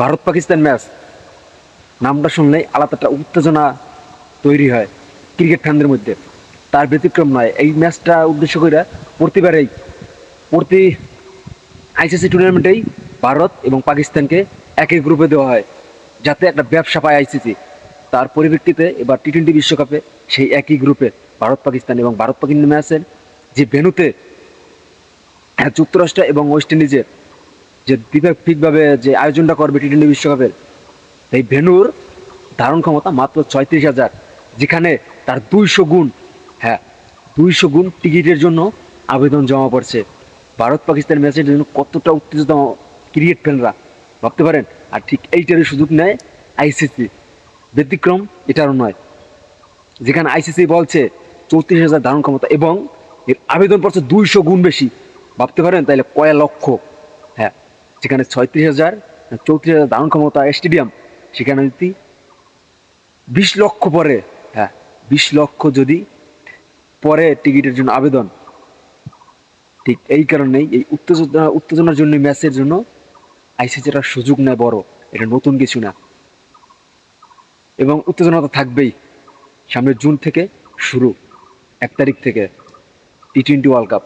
Bharat Pakistan match. নামটা শুনলেই আলাদা একটা উত্তেজনা তৈরি হয় ক্রিকেট ফ্যানদের মধ্যে। তার ব্যতিক্রম নয়। এই ম্যাচটা উদ্দেশ্য করে প্রতিবারেই প্রতি আইসিসি টুর্নামেন্টেই ভারত এবং পাকিস্তানকে একই গ্রুপে দেওয়া হয়, যাতে একটা ব্যবসা পায় আইসিসি তার পরিপ্রেক্ষিতে এবার টি টোয়েন্টি বিশ্বকাপে সেই একই গ্রুপে ভারত, পাকিস্তান এবং ভারত পাকিস্তান ম্যাচের যে ভেনুতে যুক্তরাষ্ট্র এবং ওয়েস্ট ইন্ডিজের যে দ্বিপাক্ষিকভাবে যে আয়োজনটা করবে টি টোয়েন্টি বিশ্বকাপের এই ভেনুর ধারণ ক্ষমতা মাত্র ছয়ত্রিশ হাজার, যেখানে তার দুইশো গুণ হ্যাঁ দুইশো গুণ টিকিটের জন্য আবেদন জমা পড়ছে। ভারত পাকিস্তান ম্যাচের জন্য কতটা উত্তেজিত ক্রিকেট ফ্যানরা, ভাবতে পারেন? আর ঠিক এইটারই সুযোগ নেয় আইসিসি। ব্যতিক্রম এটারও নয়। যেখানে আইসিসি বলছে চৌত্রিশ হাজার ধারণ ক্ষমতা এবং এর আবেদন পড়ছে দুইশো গুণ বেশি। ভাবতে পারেন? তাহলে কয় লক্ষ যেখানে ছয়ত্রিশ হাজার, চৌত্রিশ হাজার দারুণ ক্ষমতা স্টেডিয়াম। সেখানে যদি বিশ লক্ষ পরে হ্যাঁ বিশ লক্ষ যদি পরে টিকিটের জন্য আবেদন, ঠিক এই কারণেই এই উত্তেজনা, উত্তেজনার জন্য, ম্যাচের জন্য আইসিসিটা সুযোগ নেয় বড়, এটা নতুন কিছু না। এবং উত্তেজনা তো থাকবেই সামনে জুন থেকে শুরু, এক তারিখ থেকে টি টোয়েন্টি ওয়ার্ল্ড কাপ